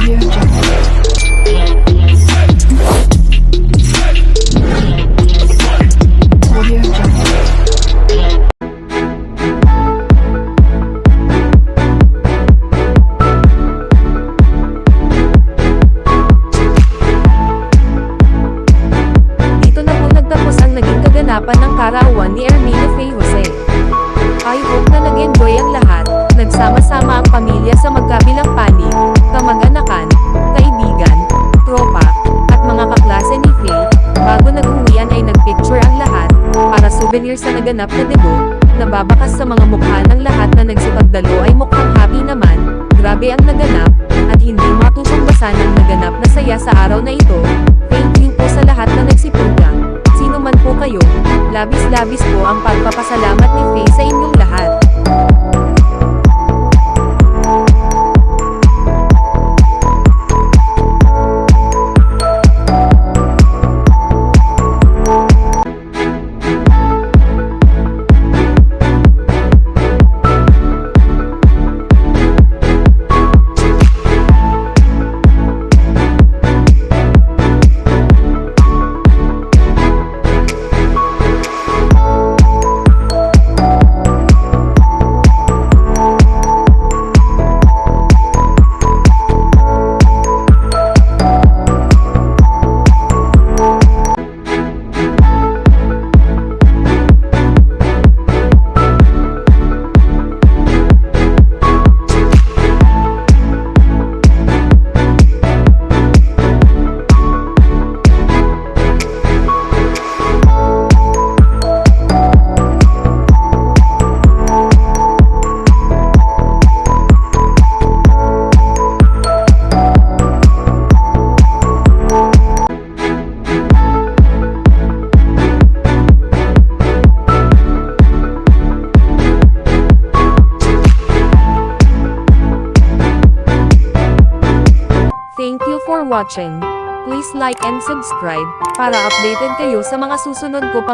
Audio Jungle. Kaganapan ng karawan ni Ermina Faye Jose. I hope na nag-enjoy ang lahat, nagsama-sama souvenir sa naganap na debut, nababakas sa mga mukha ng lahat na nagsipagdalo ay mukhang happy naman, grabe ang naganap, at hindi matusumbasan ang naganap na saya sa araw na ito, thank you po sa lahat na nagsipunta. Sino man po kayo, labis-labis po ang pagpapasalamat ni Faye sa inyong for watching. Please like and subscribe, para updated kayo sa mga susunod ko pang